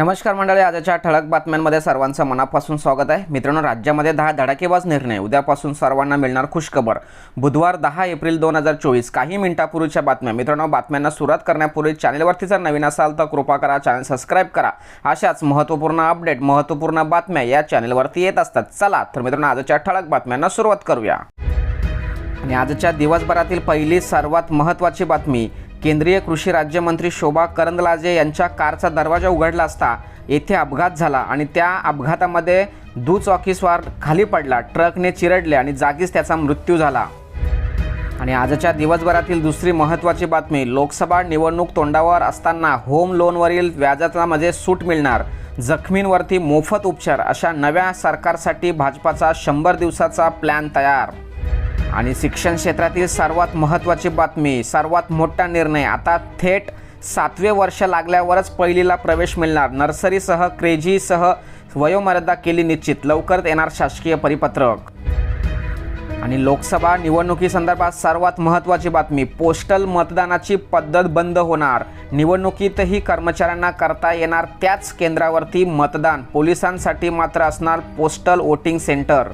नमस्कार मंडळी आजच्या ठळक बातम्यांमध्ये सर्वांचं मनापासून स्वागत आहे. मित्रांनो राज्यामध्ये दहा धडाकेबाज निर्णय उद्यापासून सर्वांना मिळणार खुशखबर. बुधवार दहा एप्रिल दोन हजार चोवीस काही मिनिटापूर्वीच्या बातम्या. मित्रांनो बातम्यांना सुरुवात करण्यापूर्वी चॅनलवरती जर नवीन असाल तर कृपा करा चॅनल सबस्क्राईब करा. अशाच महत्त्वपूर्ण अपडेट महत्त्वपूर्ण बातम्या या चॅनलवरती येत असतात. चला तर मित्रांनो आजच्या ठळक बातम्यांना सुरुवात करूया. आणि आजच्या दिवसभरातील पहिली सर्वात महत्त्वाची बातमी केंद्रीय कृषी राज्यमंत्री शोभा करंदलाजे यांच्या कारचा दरवाजा उघडला असता येथे अपघात झाला आणि त्या अपघातामध्ये दुचाकीस्वार खाली पडला ट्रकने चिरडले आणि जागीच त्याचा मृत्यू झाला. आणि आजच्या दिवसभरातील दुसरी महत्त्वाची बातमी लोकसभा निवडणूक तोंडावर असताना होम लोनवरील व्याजाचा म्हणजे सूट मिळणार जखमींवरती मोफत उपचार अशा नव्या सरकारसाठी भाजपाचा शंभर दिवसाचा प्लॅन तयार. आणि शिक्षण क्षेत्रातील सर्वात महत्त्वाची बातमी सर्वात मोठा निर्णय आता थेट सातवे वर्ष लागल्यावरच पहिलीला प्रवेश मिळणार. नर्सरीसह क्रेजीसह वयोमर्यादा केली निश्चित. लवकरच येणार शासकीय परिपत्रक. आणि लोकसभा निवडणुकीसंदर्भात सर्वात महत्त्वाची बातमी पोस्टल मतदानाची पद्धत बंद होणार. निवडणुकीतही कर्मचाऱ्यांना करता येणार त्याच केंद्रावरती मतदान. पोलिसांसाठी मात्र असणार पोस्टल वोटिंग सेंटर.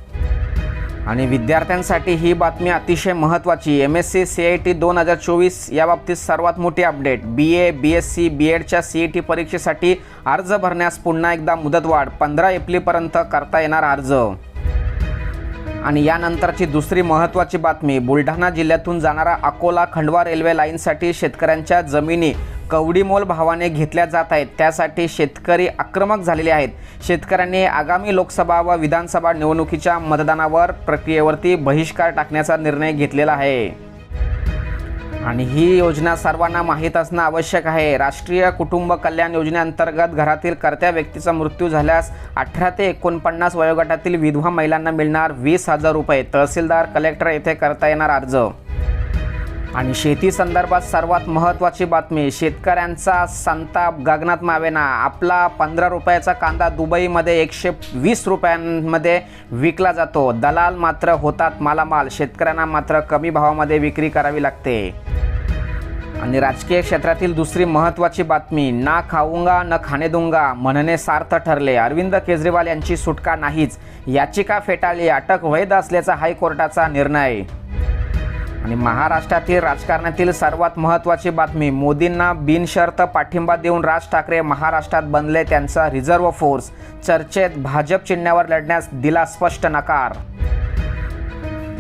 आणि विद्यार्थ्यांसाठी ही बातमी अतिशय महत्त्वाची. M S C C I T दोन हजार चोवीस याबाबतीत सर्वात मोठी update. B A B S C B एडच्या C E T परीक्षेसाठी अर्ज भरण्यास पुन्हा एकदा मुदतवाढ. पंधरा एप्रिलपर्यंत करता येणार अर्ज. आणि यानंतरची दुसरी महत्त्वाची बातमी. बुलढाणा जिल्ह्यातून जाणारा अकोला खंडवा रेल्वे लाईनसाठी शेतकऱ्यांच्या जमिनी कवडीमोल भावाने घेतल्या जात आहेत. त्यासाठी शेतकरी आक्रमक झालेले आहेत. शेतकऱ्यांनी आगामी लोकसभा व विधानसभा निवडणुकीच्या मतदानावर प्रक्रियेवरती बहिष्कार टाकण्याचा निर्णय घेतलेला आहे. आणि ही योजना सर्वांना माहीत असणं आवश्यक आहे. राष्ट्रीय कुटुंब कल्याण योजनेअंतर्गत घरातील कर्त्या व्यक्तीचा मृत्यू झाल्यास अठरा ते एकोणपन्नास वयोगटातील विधवा महिलांना मिळणार वीस हजार रुपये. तहसीलदार कलेक्टर येथे करता येणार अर्ज. आणि शेती संदर्भात सर्वात महत्त्वाची बातमी शेतकऱ्यांचा संताप गगनात मावेना. आपला पंधरा रुपयाचा कांदा दुबईमध्ये एकशे वीस रुपयांमध्ये विकला जातो. दलाल मात्र होतात मालामाल. शेतकऱ्यांना मात्र कमी भावामध्ये विक्री करावी लागते. आणि राजकीय क्षेत्रातील दुसरी महत्त्वाची बातमी ना खाऊंगा न खाणे दुंगा म्हणणे सार्थ ठरले. अरविंद केजरीवाल यांची सुटका नाहीच. याचिका फेटाळली. अटक वैध असल्याचा हायकोर्टाचा निर्णय. आणि महाराष्ट्रातील राजकारणातील सर्वात महत्त्वाची बातमी मोदींना बिनशर्त पाठिंबा देऊन राज ठाकरे महाराष्ट्रात बनले त्यांचा रिझर्व्ह फोर्स. चर्चेत भाजप चिन्हावर लढण्यास दिला स्पष्ट नकार.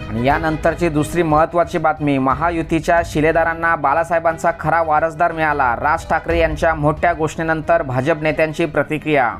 आणि यानंतरची दुसरी महत्त्वाची बातमी महायुतीच्या शिलेदारांना बाळासाहेबांचा खरा वारसदार मिळाला. राज ठाकरे यांच्या मोठ्या घोषणेनंतर भाजप नेत्यांची प्रतिक्रिया